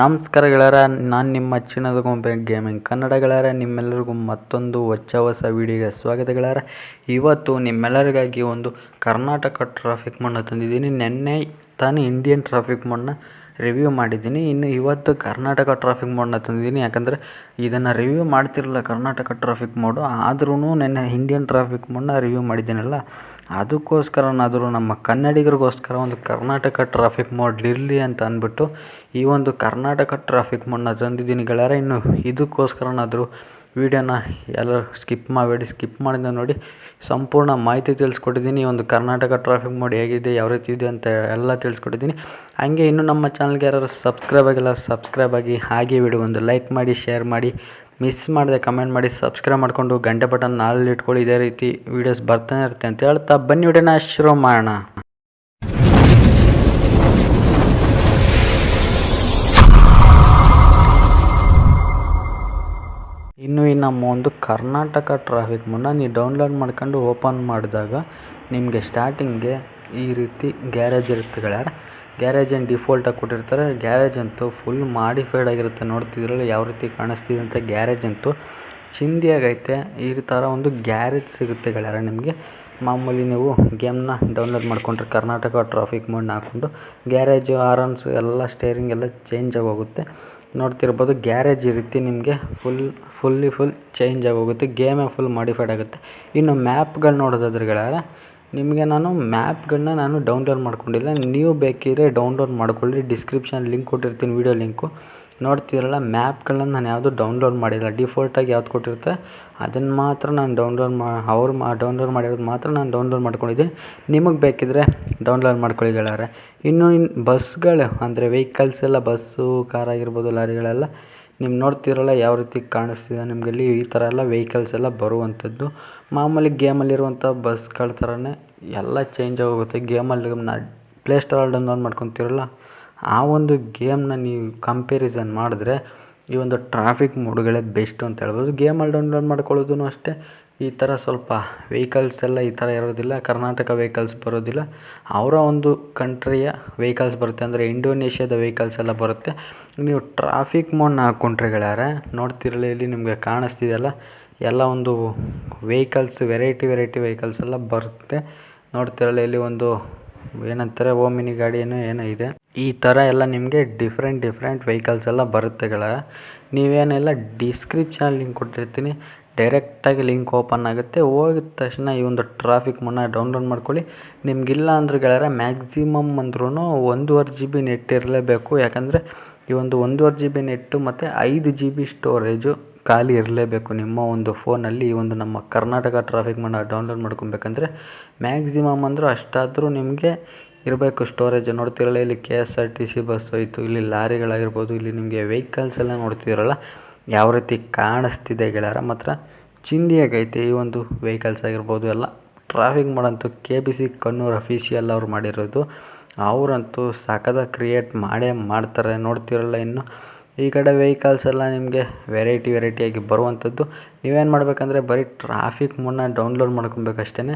ನಮಸ್ಕಾರ ಗೆಳೆಯರ, ನಾನು ನಿಮ್ಮ ಚಿನ್ನದ ಗೊಂಬೆ ಗೇಮಿಂಗ್ ಕನ್ನಡ ಗೆಳೆಯರ, ನಿಮ್ಮೆಲ್ಲರಿಗೂ ಮತ್ತೊಂದು ಹೊಚ್ಚ ಹೊಸ ವೀಡಿಯೋಗೆ ಸ್ವಾಗತ ಗೆಳೆಯರ. ಇವತ್ತು ನಿಮ್ಮೆಲ್ಲರಿಗಾಗಿ ಒಂದು ಕರ್ನಾಟಕ ಟ್ರಾಫಿಕ್ ಮಣ್ಣು ತಂದಿದ್ದೀನಿ. ನಿನ್ನೆ ತಾನೇ ಇಂಡಿಯನ್ ಟ್ರಾಫಿಕ್ ಮೋಡ್ನ ರಿವ್ಯೂ ಮಾಡಿದ್ದೀನಿ. ಇನ್ನು ಇವತ್ತು ಕರ್ನಾಟಕ ಟ್ರಾಫಿಕ್ ಮೋಡ್ನ ತಂದಿದ್ದೀನಿ. ಯಾಕಂದರೆ ಇದನ್ನು ರಿವ್ಯೂ ಮಾಡ್ತಿರಲಿಲ್ಲ ಕರ್ನಾಟಕ ಟ್ರಾಫಿಕ್ ಮೋಡು ಆದ್ರೂ ನೆನ್ನೆ ಇಂಡಿಯನ್ ಟ್ರಾಫಿಕ್ ಮೋಡ್ನ ರಿವ್ಯೂ ಮಾಡಿದ್ದೀನಲ್ಲ. ಅದಕ್ಕೋಸ್ಕರನಾದರೂ ನಮ್ಮ ಕನ್ನಡಿಗರಿಗೋಸ್ಕರ ಒಂದು ಕರ್ನಾಟಕ ಟ್ರಾಫಿಕ್ ಮೋಡ್ ಇರಲಿ ಅಂತ ಅಂದ್ಬಿಟ್ಟು ಈ ಒಂದು ಕರ್ನಾಟಕ ಟ್ರಾಫಿಕ್ ಮೋಡ್ನ ತಂದಿದ್ದೀನಿ ಗೆಳೆಯರೇ. ಇನ್ನು ಇದಕ್ಕೋಸ್ಕರನಾದರೂ ವೀಡಿಯೋನ ಎಲ್ಲರೂ ಸ್ಕಿಪ್ ಮಾಡಬೇಡಿ, ಸ್ಕಿಪ್ ಮಾಡಿದ ನೋಡಿ ಸಂಪೂರ್ಣ ಮಾಹಿತಿ ತಿಳಿಸ್ಕೊಟ್ಟಿದ್ದೀನಿ. ಒಂದು ಕರ್ನಾಟಕ ಟ್ರಾಫಿಕ್ ಮೋಡ್ ಹೇಗಿದೆ, ಯಾವ ರೀತಿ ಇದೆ ಅಂತ ಎಲ್ಲ ತಿಳಿಸ್ಕೊಟ್ಟಿದ್ದೀನಿ. ಹಾಗೆ ಇನ್ನು ನಮ್ಮ ಚಾನಲ್ಗೆ ಯಾರು ಸಬ್ಸ್ಕ್ರೈಬ್ ಆಗಿಲ್ಲ ಸಬ್ಸ್ಕ್ರೈಬ್ ಆಗಿ ಹಾಗೆ ವಿಡಿಯೋ ಒಂದು ಲೈಕ್ ಮಾಡಿ ಶೇರ್ ಮಾಡಿ ಮಿಸ್ ಮಾಡದೆ ಕಮೆಂಟ್ ಮಾಡಿ ಸಬ್ಸ್ಕ್ರೈಬ್ ಮಾಡಿಕೊಂಡು ಗಂಟೆ ಬಟನ್ ನಾಲ್ ಇಟ್ಕೊಳ್ಳಿ. ಇದೇ ರೀತಿ ವೀಡಿಯೋಸ್ ಬರ್ತಾನೆ ಇರುತ್ತೆ ಅಂತ ಹೇಳ್ತಾ ಬನ್ನಿ. ವಿಡಿಯೋನ ಶುರು ಮಾಡೋಣ. ನಮ್ಮ ಒಂದು ಕರ್ನಾಟಕ ಟ್ರಾಫಿಕ್ ಮುನ್ನ ನೀವು ಡೌನ್ಲೋಡ್ ಮಾಡ್ಕೊಂಡು ಓಪನ್ ಮಾಡಿದಾಗ ನಿಮಗೆ ಸ್ಟಾರ್ಟಿಂಗ್ಗೆ ಈ ರೀತಿ ಗ್ಯಾರೇಜ್ ಇರುತ್ತೆ ಗಳ್ಯಾರ ಗ್ಯಾರೇಜ್ ಏನು ಡಿಫಾಲ್ಟಾಗಿ ಕೊಟ್ಟಿರ್ತಾರೆ. ಗ್ಯಾರೇಜ್ ಅಂತೂ ಫುಲ್ ಮಾಡಿಫೈಡ್ ಆಗಿರುತ್ತೆ. ನೋಡ್ತಿದ್ರಲ್ಲ ಯಾವ ರೀತಿ ಕಾಣಿಸ್ತಿದೆ ಅಂತ ಗ್ಯಾರೇಜ್ ಅಂತೂ. ಚಿಂದಿಯಾಗೈತೆ ಈ ಥರ ಒಂದು ಗ್ಯಾರೇಜ್ ಸಿಗುತ್ತೆ ಗಳ್ಯಾರ ನಿಮಗೆ. ಮಾಮೂಲಿ ನೀವು ಗೇಮ್ನ ಡೌನ್ಲೋಡ್ ಮಾಡ್ಕೊಂಡ್ರೆ ಕರ್ನಾಟಕ ಟ್ರಾಫಿಕ್ ಮೋಡ್ನ ಹಾಕ್ಕೊಂಡು ಗ್ಯಾರೇಜು ಆರಾಮ್ಸು ಎಲ್ಲ ಸ್ಟೇರಿಂಗ್ ಎಲ್ಲ ಚೇಂಜ್ ಆಗೋಗುತ್ತೆ ನೋಡ್ತಿರ್ಬೋದು, ಗ್ಯಾರೇಜ್ ಈ ರೀತಿ ನಿಮಗೆ ಫುಲ್ ಫುಲ್ಲಿ ಫುಲ್ ಚೇಂಜ್ ಆಗೋಗುತ್ತೆ ಗೇಮೇ ಫುಲ್ ಮಾಡಿಫೈಡ್ ಆಗುತ್ತೆ. ಇನ್ನು ಮ್ಯಾಪ್ಗಳು ನೋಡೋದಾದ್ರೆ ಗೆಳೆಯರ, ನಿಮಗೆ ನಾನು ಮ್ಯಾಪ್ಗಳನ್ನ ನಾನು ಡೌನ್ಲೋಡ್ ಮಾಡ್ಕೊಂಡಿಲ್ಲ. ನೀವು ಬೇಕಿದ್ರೆ ಡೌನ್ಲೋಡ್ ಮಾಡ್ಕೊಳ್ಳಿ ಡಿಸ್ಕ್ರಿಪ್ಷನ್ ಲಿಂಕ್ ಕೊಟ್ಟಿರ್ತೀನಿ ವೀಡಿಯೋ ಲಿಂಕು ನೋಡ್ತಿರಲ್ಲ, ಮ್ಯಾಪ್ಗಳನ್ನ ನಾನು ಯಾವುದೂ ಡೌನ್ಲೋಡ್ ಮಾಡಿಲ್ಲ. ಡಿಫಾಲ್ಟಾಗಿ ಯಾವ್ದು ಕೊಟ್ಟಿರುತ್ತೆ ಅದನ್ನು ಮಾತ್ರ ನಾನು ಡೌನ್ಲೋಡ್ ಮಾ, ಅವ್ರು ಮಾ, ಡೌನ್ಲೋಡ್ ಮಾಡಿರೋದು ಮಾತ್ರ ನಾನು ಡೌನ್ಲೋಡ್ ಮಾಡ್ಕೊಂಡಿದ್ದೀನಿ. ನಿಮಗೆ ಬೇಕಿದ್ರೆ ಡೌನ್ಲೋಡ್ ಮಾಡ್ಕೊಳ್ಳಿ ಗೆಳೆಯರೆ ಇನ್ನು ಇನ್ನು ಬಸ್ಗಳು, ಅಂದರೆ ವೆಹಿಕಲ್ಸ್ ಎಲ್ಲ, ಬಸ್ಸು, ಕಾರ್ ಆಗಿರ್ಬೋದು, ಲಾರಿಗಳೆಲ್ಲ ನೀವು ನೋಡ್ತಿರಲ್ಲ ಯಾವ ರೀತಿ ಕಾಣಿಸ್ತಿದೆ, ನಿಮಗೆ ಇಲ್ಲಿ ಈ ಥರ ಎಲ್ಲ ವೆಹಿಕಲ್ಸ್ ಎಲ್ಲ ಬರುವಂಥದ್ದು. ಮಾಮೂಲಿ ಗೇಮಲ್ಲಿರುವಂಥ ಬಸ್ಗಳ ಥರನೇ ಎಲ್ಲ ಚೇಂಜ್ ಆಗೋಗುತ್ತೆ. ಗೇಮಲ್ಲಿ ನಾ ಪ್ಲೇಸ್ಟೋರಲ್ಲಿ ಡೌನ್ಲೋಡ್ ಮಾಡ್ಕೊತಿರಲ್ಲ ಆ ಒಂದು ಗೇಮ್ನ ನೀವು ಕಂಪೇರಿಸನ್ ಮಾಡಿದ್ರೆ ಈ ಒಂದು ಟ್ರಾಫಿಕ್ ಮೋಡ್ಗಳೇ ಬೆಸ್ಟ್ ಅಂತ ಹೇಳ್ಬೋದು. ಗೇಮಲ್ಲಿ ಡೌನ್ಲೋಡ್ ಮಾಡ್ಕೊಳ್ಳೋದೂ ಅಷ್ಟೇ. ಈ ಥರ ಸ್ವಲ್ಪ ವೆಹಿಕಲ್ಸ್ ಎಲ್ಲ ಈ ಥರ ಇರೋದಿಲ್ಲ. ಕರ್ನಾಟಕ ವೆಹಿಕಲ್ಸ್ ಬರೋದಿಲ್ಲ. ಅವರ ಒಂದು ಕಂಟ್ರಿಯ ವೆಹಿಕಲ್ಸ್ ಬರುತ್ತೆ ಅಂದರೆ ಇಂಡೋನೇಷ್ಯಾದ ವೆಹಿಕಲ್ಸ್ ಎಲ್ಲ ಬರುತ್ತೆ. ನೀವು ಟ್ರಾಫಿಕ್ ಮೋಡ್ನ ಹಾಕ್ಕೊಂಡ್ರೆ ನೋಡ್ತಿರಲಿ, ಇಲ್ಲಿ ನಿಮಗೆ ಕಾಣಿಸ್ತಿದೆಯಲ್ಲ? ಎಲ್ಲ ಒಂದು ವೆಹಿಕಲ್ಸ್ ವೆರೈಟಿ ವೆರೈಟಿ ವೆಹಿಕಲ್ಸ್ ಎಲ್ಲ ಬರುತ್ತೆ. ನೋಡ್ತಿರಲ್ಲ ಇಲ್ಲಿ ಒಂದು ಏನಂತಾರೆ ಓಮಿನಿ ಗಾಡಿಯೇನೋ ಏನೋ ಇದೆ. ಈ ಥರ ಎಲ್ಲ ನಿಮಗೆ ಡಿಫ್ರೆಂಟ್ ಡಿಫ್ರೆಂಟ್ ವೆಹಿಕಲ್ಸ್ ಎಲ್ಲ ಬರುತ್ತೆ ನೀವೇನೆಲ್ಲ ಡಿಸ್ಕ್ರಿಪ್ಷನ್ ಲಿಂಕ್ ಕೊಟ್ಟಿರ್ತೀನಿ. ಡೈರೆಕ್ಟಾಗಿ ಲಿಂಕ್ ಓಪನ್ ಆಗುತ್ತೆ. ಹೋಗಿದ ತಕ್ಷಣ ಈ ಒಂದು ಟ್ರಾಫಿಕ್ ಮುನ್ನ ಡೌನ್ಲೋಡ್ ಮಾಡ್ಕೊಳ್ಳಿ. ನಿಮಗಿಲ್ಲ ಅಂದ್ರೆ ಗೆಳೆಯರೆ ಮ್ಯಾಕ್ಸಿಮಮ್ ಅಂದ್ರೂ ಒಂದೂವರೆ ಜಿ ಬಿ ನೆಟ್ ಇರಲೇಬೇಕು. ಯಾಕಂದರೆ ಈ ಒಂದು ಒಂದೂವರೆ ಜಿ ಬಿ ನೆಟ್ಟು ಮತ್ತು ಐದು ಜಿ ಬಿ ಸ್ಟೋರೇಜು ಖಾಲಿ ಇರಲೇಬೇಕು. ನಿಮ್ಮ ಒಂದು ಫೋನಲ್ಲಿ ಈ ಒಂದು ನಮ್ಮ ಕರ್ನಾಟಕ ಟ್ರಾಫಿಕ್ ಮಂಡಳ ಡೌನ್ಲೋಡ್ ಮಾಡ್ಕೊಬೇಕಂದ್ರೆ ಮ್ಯಾಕ್ಸಿಮಮ್ ಅಂದರೂ ಅಷ್ಟಾದರೂ ನಿಮಗೆ ಇರಬೇಕು ಸ್ಟೋರೇಜ್ ನೋಡ್ತಿರಲ್ಲ, ಇಲ್ಲಿ K S R T C bus ಹೋಯ್ತು, ಇಲ್ಲಿ ಲಾರಿಗಳಾಗಿರ್ಬೋದು, ಇಲ್ಲಿ ನಿಮಗೆ ವೆಹಿಕಲ್ಸ್ ಎಲ್ಲ ನೋಡ್ತಿರಲ್ಲ, ಯಾವ ರೀತಿ ಕಾಣಿಸ್ತಿದೆ ಗೆಳೆಯರ ಮಾತ್ರ ಚಿಂದಿಯಾಗೈತೆ ಈ ಒಂದು ವೆಹಿಕಲ್ಸ್ ಆಗಿರ್ಬೋದು. ಎಲ್ಲ traffic ಮಾಡಂತೂ K B C Kannur official ಅವ್ರು ಮಾಡಿರೋದು. ಅವರಂತೂ ಸಖತ್ತಾಗಿ ಕ್ರಿಯೇಟ್ ಮಾಡೇ ಮಾಡ್ತಾರೆ. ನೋಡ್ತಿರಲ್ಲ ಇನ್ನು ಈ ಕಡೆ ವೆಹಿಕಲ್ಸ್ ಎಲ್ಲ ನಿಮಗೆ ವೆರೈಟಿ ವೆರೈಟಿಯಾಗಿ ಬರುವಂಥದ್ದು ನೀವೇನು ಮಾಡಬೇಕಂದ್ರೆ ಬರೀ ಟ್ರಾಫಿಕ್ ಮುನ್ನ ಡೌನ್ಲೋಡ್ ಮಾಡ್ಕೊಬೇಕಷ್ಟೇ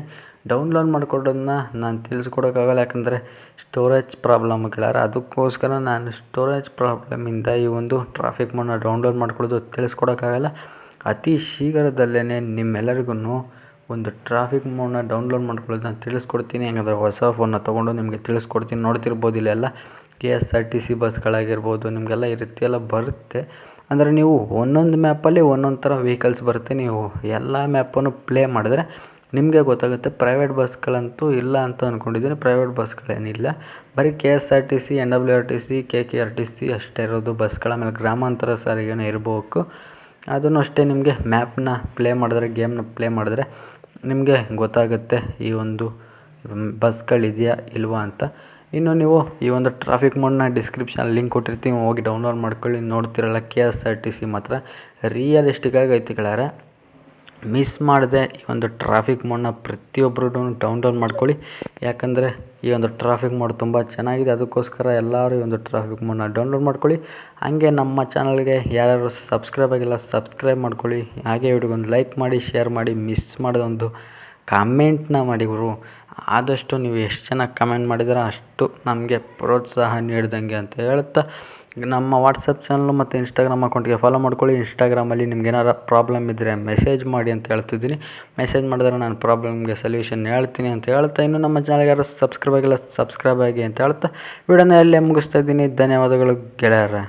ಡೌನ್ಲೋಡ್ ಮಾಡ್ಕೊಡೋದನ್ನ ನಾನು ತಿಳಿಸ್ಕೊಡೋಕ್ಕಾಗಲ್ಲ, ಯಾಕಂದರೆ ಸ್ಟೋರೇಜ್ ಪ್ರಾಬ್ಲಮ್ ಗೆಳೆಯರ ಅದಕ್ಕೋಸ್ಕರ ನಾನು ಸ್ಟೋರೇಜ್ ಪ್ರಾಬ್ಲಮಿಂದ ಈ ಒಂದು ಟ್ರಾಫಿಕ್ ಮುನ್ನ ಡೌನ್ಲೋಡ್ ಮಾಡ್ಕೊಳ್ಳೋದು ತಿಳಿಸ್ಕೊಡೋಕ್ಕಾಗಲ್ಲ. ಅತಿ ಶೀಘ್ರದಲ್ಲೇ ನಿಮ್ಮೆಲ್ಲರಿಗೂ ಒಂದು ಟ್ರಾಫಿಕ್ ಮೋಡ್ನ ಡೌನ್ಲೋಡ್ ಮಾಡ್ಕೊಳ್ಳೋದನ್ನ ತಿಳಿಸ್ಕೊಡ್ತೀನಿ. ಹೆಂಗಂದ್ರೆ ಹೊಸ ಫೋನ್ನ ತೊಗೊಂಡು ನಿಮಗೆ ತಿಳಿಸ್ಕೊಡ್ತೀನಿ. ನೋಡ್ತಿರ್ಬೋದು ಇಲ್ಲೆಲ್ಲ. K S R T C ಬಸ್ಗಳಾಗಿರ್ಬೋದು, ನಿಮಗೆಲ್ಲ ಈ ರೀತಿ ಎಲ್ಲ ಬರುತ್ತೆ. ಅಂದರೆ ನೀವು ಒಂದೊಂದು ಮ್ಯಾಪಲ್ಲಿ ಒಂದೊಂದು ಥರ ವೆಹಿಕಲ್ಸ್ ಬರುತ್ತೆ. ನೀವು ಎಲ್ಲ ಮ್ಯಾಪನ್ನು ಪ್ಲೇ ಮಾಡಿದ್ರೆ ನಿಮಗೆ ಗೊತ್ತಾಗುತ್ತೆ ಪ್ರೈವೇಟ್ ಬಸ್ಗಳಂತೂ ಇಲ್ಲ ಅಂತ ಅಂದ್ಕೊಂಡಿದ್ದೀನಿ ಪ್ರೈವೇಟ್ ಬಸ್ಗಳೇನಿಲ್ಲ ಬರೀ K S R T C N W R T C K K R T C ಅಷ್ಟೇ ಇರೋದು ಬಸ್ಗಳ ಮೇಲೆ ಗ್ರಾಮಾಂತರ ಸಾರಿಗೆನೂ ಇರಬೇಕು. ಅದನ್ನು ಅಷ್ಟೇ ನಿಮಗೆ ಮ್ಯಾಪ್ನ ಪ್ಲೇ ಮಾಡಿದ್ರೆ ಗೇಮ್ನ ಪ್ಲೇ ಮಾಡಿದ್ರೆ ನಿಮಗೆ ಗೊತ್ತಾಗುತ್ತೆ ಈ ಒಂದು ಬಸ್ಗಳಿದೆಯಾ ಇಲ್ವಾ ಅಂತ. ಇನ್ನು ನೀವು ಈ ಒಂದು ಟ್ರಾಫಿಕ್ ಮೋಡ್ನ ಡಿಸ್ಕ್ರಿಪ್ಷನ್ ಲಿಂಕ್ ಕೊಟ್ಟಿರ್ತೀನಿ, ಹೋಗಿ ಡೌನ್ಲೋಡ್ ಮಾಡ್ಕೊಳ್ಳಿ, ನೋಡ್ತಿರಲ್ಲ K S R T C ಮಾತ್ರ. ರಿಯಲಿಸ್ಟಿಕ್ಕಾಗಿ ಐತಿ ಮಿಸ್ ಮಾಡದೆ ಈ ಒಂದು ಟ್ರಾಫಿಕ್ ಮೋಡ್ನ ಪ್ರತಿಯೊಬ್ಬರು ಡೌನ್ಲೋಡ್ ಮಾಡ್ಕೊಳ್ಳಿ. ಯಾಕಂದರೆ ಈ ಒಂದು ಟ್ರಾಫಿಕ್ ಮೋಡ್ ತುಂಬ ಚೆನ್ನಾಗಿದೆ. ಅದಕ್ಕೋಸ್ಕರ ಎಲ್ಲರೂ ಈ ಒಂದು ಟ್ರಾಫಿಕ್ ಮೋಡ್ನ ಡೌನ್ಲೋಡ್ ಮಾಡ್ಕೊಳ್ಳಿ. ಹಾಗೆ ನಮ್ಮ ಚಾನಲ್ಗೆ ಯಾರ್ಯಾರು ಸಬ್ಸ್ಕ್ರೈಬ್ ಆಗಿಲ್ಲ ಸಬ್ಸ್ಕ್ರೈಬ್ ಮಾಡ್ಕೊಳ್ಳಿ. ಹಾಗೆ ವಿಡಿಯೋಗೊಂದು ಲೈಕ್ ಮಾಡಿ ಶೇರ್ ಮಾಡಿ ಮಿಸ್ ಮಾಡೋದೊಂದು ಕಾಮೆಂಟ್ನ ಮಾಡಿ ಗುರು. ಆದಷ್ಟು ನೀವು ಎಷ್ಟು ಚೆನ್ನಾಗಿ ಕಮೆಂಟ್ ಮಾಡಿದ್ರೆ ಅಷ್ಟು ನಮಗೆ ಪ್ರೋತ್ಸಾಹ ನೀಡಿದಂಗೆ ಅಂತ ಹೇಳ್ತಾ, ನಮ್ಮ ವಾಟ್ಸಪ್ ಚಾನಲ್ ಮತ್ತು ಇನ್ಸ್ಟಾಗ್ರಾಮ್ ಅಕೌಂಟ್ಗೆ ಫಾಲೋ ಮಾಡ್ಕೊಳ್ಳಿ. ಇನ್ಸ್ಟಾಗ್ರಾಮಲ್ಲಿ ನಿಮ್ಗೆ ಏನಾರು ಪ್ರಾಬ್ಲಮ್ ಇದ್ದರೆ ಮೆಸೇಜ್ ಮಾಡಿ ಅಂತ ಹೇಳ್ತಿದ್ದೀನಿ. ಮೆಸೇಜ್ ಮಾಡಿದ್ರೆ ನಾನು ಪ್ರಾಬ್ಲಮ್ಗೆ ಸೊಲ್ಯೂಷನ್ ಹೇಳ್ತೀನಿ ಅಂತ ಹೇಳ್ತಾ, ಇನ್ನು ನಮ್ಮ ಚಾನಲ್ಗೆ ಯಾರು ಸಬ್ಸ್ಕ್ರೈಬ್ ಆಗಿಲ್ಲ ಸಬ್ಸ್ಕ್ರೈಬ್ ಆಗಿ ಅಂತ ಹೇಳ್ತಾ ವಿಡಿಯೋನ ಎಲ್ಲೇ ಮುಗಿಸ್ತಾ ಇದ್ದೀನಿ. ಧನ್ಯವಾದಗಳು ಗೆಳೆಯರ.